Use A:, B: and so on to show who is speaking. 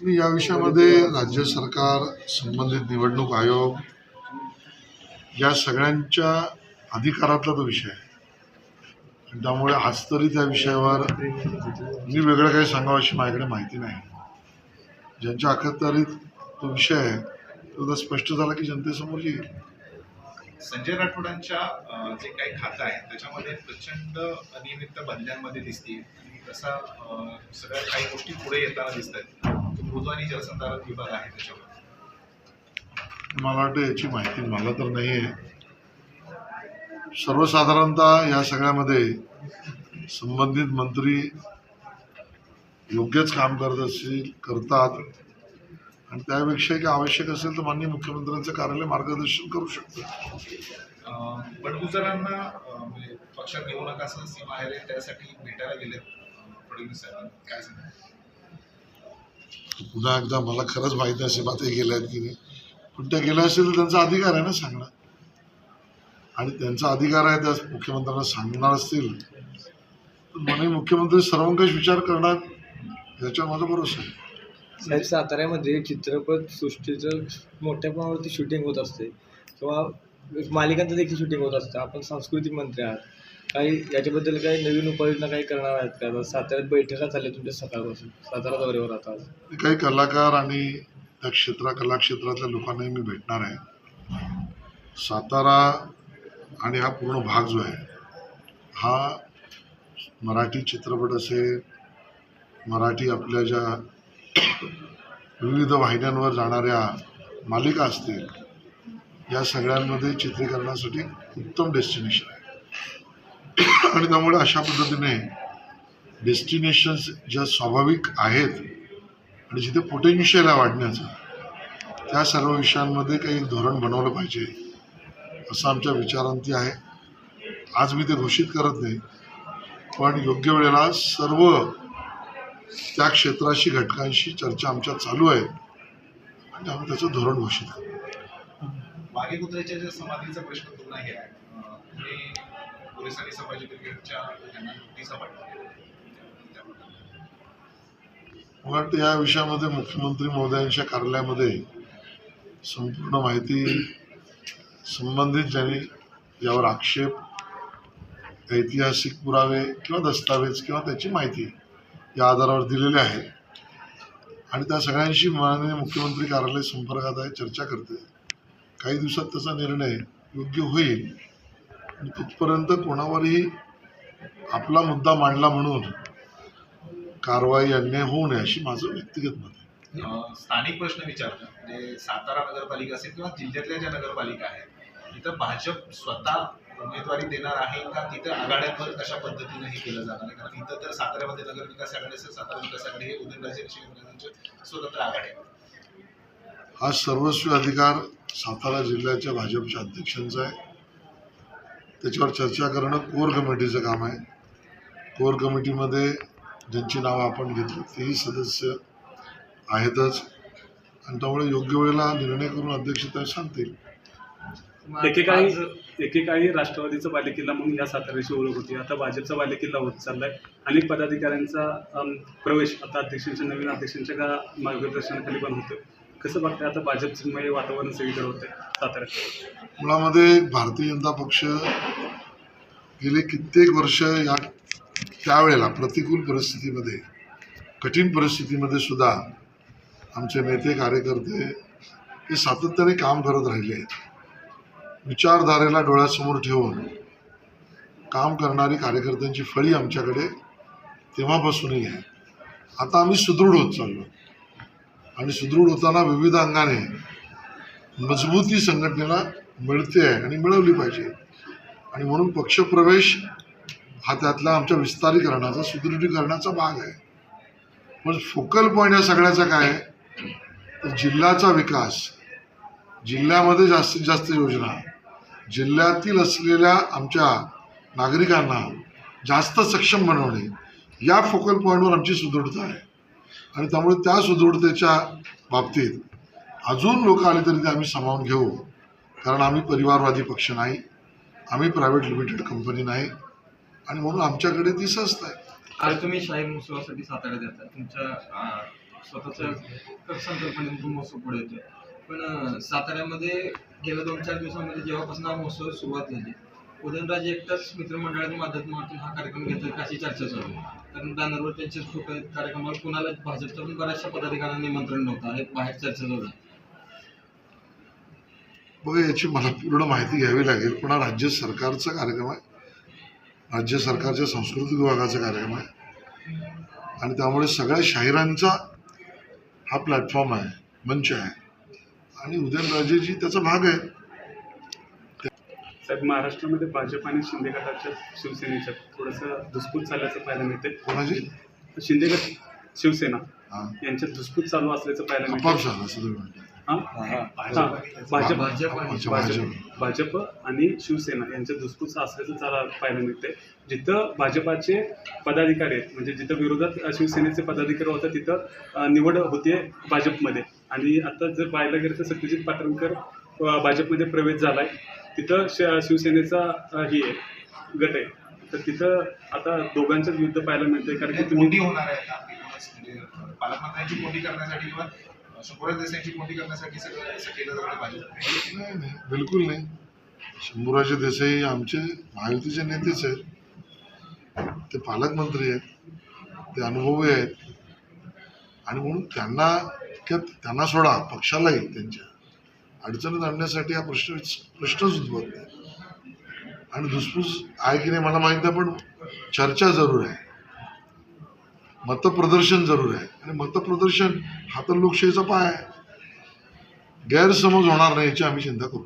A: मी या विषयामध्ये राज्य सरकार संबंधित निवडणूक आयोग या सगळ्यांच्या अधिकारातला तो विषय आहे. त्यामुळे आज तरी त्या विषयावर मी वेगळं काही सांगावं अशी माझ्याकडे माहिती नाही. ज्यांच्या अखत्यारीत तो विषय आहे तो स्पष्ट झाला की जनतेसमोर येईल.
B: संजय राठोडांच्या जे काही खातं आहे त्याच्यामध्ये प्रचंड अनियमित बदल्यांमध्ये दिसतील आणि तसा सगळ्या काही गोष्टी पुढे येताना दिसत आहेत आणि जलसंधारण विभाग आहे त्याच्यावर.
A: मला वाटतं याची माहिती मला तर नाही आहे. सर्वसाधारणतः या सगळ्यामध्ये संबंधित मंत्री योग्यच काम करत असतील करतात. आणि त्यापेक्षा काही आवश्यक असेल तर माननीय मुख्यमंत्र्यांचं कार्यालय मार्गदर्शन करू शकतं.
B: बडगुजरांना म्हणजे पक्षात घेऊ नका असं सीमा आहे त्यासाठी भेटायला गेलेत अं, फडणवीस साहेबांना. काय सांगा
A: पुन्हा एकदा मला खरंच माहिती असे बा गेल्या आहेत की नाही. पण त्या गेल्या असतील तर त्यांचा अधिकार आहे ना सांगणं आणि त्यांचा अधिकार आहे त्या मुख्यमंत्र्यांना सांगणार असतील. तर म्हणे मुख्यमंत्री सर्वंकष विचार करणार याच्यावर माझा भरोसा आहे.
C: साहेब साताऱ्यामध्ये चित्रपट सृष्टीचं मोठ्या प्रमाणावरती शूटिंग होत असते. किंवा मालिकांचं देखील शूटिंग होत असतं. आपण सांस्कृतिक मंत्री आहात. काही याच्याबद्दल काही नवीन उपाययोजना काही करणार आहेत का? आता साताऱ्यात बैठका चालल्या तुमच्या सकाळपासून. सातारा दौऱ्यावर आता
A: काही कलाकार आणि त्या क्षेत्रा कला क्षेत्रातल्या लोकांनाही मी भेटणार आहे. सातारा आणि हा पूर्ण भाग जो आहे हा मराठी चित्रपट असेल मराठी आपल्या ज्या विविध वाहिन्यांवर जाणाऱ्या मालिका असतील या सगळ्यांमध्ये चित्रीकरणासाठी उत्तम डेस्टिनेशन आहे. आणि त्यामुळे अशा पद्धतीने डेस्टिनेशन्स ज्या स्वाभाविक आहेत आणि जिथे पोटेन्शियल आहे वाढण्याचं त्या सर्व विषयांमध्ये काही धोरण बनवलं पाहिजे असं आमच्या विचारांती आहे. आज मी ते घोषित करत नाही पण योग्य वेळेला सर्व त्या क्षेत्राशी घटकांशी चर्चा आमच्या चालू आहे आणि आम्ही त्याचं धोरण घोषित करू
B: मागे कुत्र्याच्या समाधीचा प्रश्न पूर्ण आहे पोलिसांनी संभाजी ब्रिगेडच्या यांना पाठवल्या
A: मला वाटतं या विषयामध्ये मुख्यमंत्री महोदयांच्या कार्यालयामध्ये संपूर्ण माहिती संबंधित ज्यांनी यावर आक्षेप ऐतिहासिक पुरावे किंवा दस्तावेज किंवा त्याची माहिती या आधारावर दिलेली आहे. आणि त्या सगळ्यांशी माननीय मुख्यमंत्री कार्यालय संपर्कात आहे चर्चा करते. काही दिवसात त्याचा निर्णय योग्य होईल. तिथपर्यंत कोणावरही आपला मुद्दा मांडला म्हणून कारवाई अन्याय होऊ नये अशी माझं व्यक्तिगत मत आहे.
B: स्थानिक प्रश्न विचारतो. म्हणजे सातारा नगरपालिका असेल किंवा जिल्ह्यातल्या ज्या नगरपालिका आहेत तिथं भाजप स्वतः उमेदवारी देणार आहे का? तिथं आघाड्यांवर कशा पद्धतीने हे केलं जाणार आहे? कारण इथं तर साताऱ्यामध्ये नगर विकास आघाडी असेल सातारा विकास आघाडी हे उदयनराजे स्वतंत्र आघाडी आहे
A: हा सर्वस्वी अधिकार सातारा जिल्ह्याच्या भाजपच्या अध्यक्षांचा आहे. त्याच्यावर चर्चा करणं कोर कमिटीचं काम आहे. कोर कमिटीमध्ये ज्यांची नावं आपण घेतली तेही सदस्य आहेतच. आणि त्यामुळे योग्य वेळेला निर्णय करून अध्यक्ष त्या सांगतील.
D: एकेकाळी एकेकाळी राष्ट्रवादीचा बालेकिल्ला म्हणून या साताऱ्याची ओळख होती. आता भाजपचा बालेकिल्ला होत चाललाय. अनेक पदाधिकाऱ्यांचा प्रवेश आता अध्यक्षांच्या नवीन अध्यक्षांच्या का- मार्गदर्शनाखाली पण होतं कसं बघताय आता भाजपमय वातावरण सगळीकडे होतंय साताऱ्यात?
A: मुळामध्ये भारतीय जनता पक्ष गेले कित्येक वर्ष या त्यावेळेला प्रतिकूल परिस्थितीमध्ये कठीण परिस्थितीमध्ये सुद्धा आमचे नेते कार्यकर्ते हे सातत्याने काम करत राहिले आहेत. विचारधारेला डोळ्यासमोर ठेवून काम करणारी कार्यकर्त्यांची फळी आमच्याकडे तेव्हापासूनही आहे. आता आम्ही सुदृढ होत चाललो. आणि सुदृढ होताना विविध अंगाने मजबूती संघटनेला मिळते आहे आणि मिळवली पाहिजे. आणि म्हणून पक्षप्रवेश हा त्यातला आमच्या विस्तारीकरणाचा सुदृढीकरणाचा भाग आहे. पण फोकल पॉईंट या सगळ्याचा काय आहे? तर जिल्ह्याचा विकास जिल्ह्यामध्ये जास्तीत जास्त योजना जिल्ह्यातील असलेल्या आमच्या नागरिकांना जास्त सक्षम बनवणे या फोकल पॉईंटवर आमची सुदृढता आहे. आणि त्यामुळे त्या सुदृढतेच्या बाबतीत अजून लोक आले तरी ते आम्ही सामावून घेऊ. कारण आम्ही परिवारवादी पक्ष नाही आम्ही प्रायव्हेट लिमिटेड कंपनी नाही आणि म्हणून आमच्याकडे ती संस्था आहे.
E: आज तुम्ही शाही महोत्सवासाठी साताऱ्यात येतात तुमच्या अं, स्वतःच्या संकल्पनेतून महोत्सव पुढे येतोय. पण साताऱ्यामध्ये गेल्या दोन चार दिवसामध्ये जेव्हापासून हा महोत्सव सुरुवात झाली उदयनराजे एकटाच मित्रमंडळाच्या माध्यमातून हा कार्यक्रम घेतोय अशी चर्चा चालू कारण बॅनरवर त्यांचेच फोटो आहेत कार्यक्रमाला कुणाला भाजपच्या पण बऱ्याचशा पदाधिकाऱ्यांना निमंत्रण नव्हतं. हे बाहेर चर्चा चालू आहे.
A: बघा याची मला पूर्ण माहिती घ्यावी लागेल. पुन्हा राज्य सरकारचा कार्यक्रम आहे. राज्य सरकारच्या सांस्कृतिक विभागाचा कार्यक्रम आहे. आणि त्यामुळे सगळ्या शाहिरांचा हा प्लॅटफॉर्म आहे मंच आहे. आणि उदयनराजेजी त्याचा भाग आहे
D: साहेब महाराष्ट्रामध्ये भाजप आणि शिंदे गटाच्या शिवसेनेच्या थोडंसं धुसफूस चालल्याचं पाहायला मिळते
A: कोणाची?
D: शिंदे गट शिवसेना
A: हा.
D: यांच्यात धुसफूस चालू असल्याचं पाहायला मिळते हा?
C: हा.
D: हा. भाजप.
E: भाजप आणि
D: भाजप. शिवसेना. यांच्या धुसफूस असल्याचं चाला पाहायला मिळते जिथं भाजपाचे पदाधिकारी आहेत म्हणजे जिथं विरोधात शिवसेनेचे पदाधिकारी होतात तिथं निवड होते भाजपमध्ये. आणि आता जर पाहायला गेलं तर सत्यजित पाटणकर भाजपमध्ये प्रवेश झालाय. तिथं श शिवसेनेचा ही आहे गट आहे. तर तिथं आता दोघांचंच युद्ध पाहायला मिळतंय कारण की
B: म्हणजे
D: तुम्ही
B: कोंडी होणार आहे एकूणच म्हणजे पालकमंत्र्यांची कोंडी करण्यासाठी किंवा सुब्रत देसाईची कोंडी करण्यासाठी सगळं असं केलं जातं भाजप.
A: नाही नाही बिलकुल नाही. शंभूराजे देसाई आमचे महायुतीचे नेतेच आहेत. ते पालकमंत्री आहेत. ते अनुभवी आहेत. आणि म्हणून त्यांना किंवा त्यांना सोडा पक्षालाही त्यांच्या. अडचणीत आणण्यासाठी हा प्रश्न प्रश्नच उद्भवत नाही. आणि धुसफूस आहे की नाही मला माहीत नाही पण चर्चा जरूर आहे. मतप्रदर्शन जरूर आहे. आणि मतप्रदर्शन हा तर लोकशाहीचा पाय आहे. गैरसमज होणार नाही याची आम्ही चिंता करू.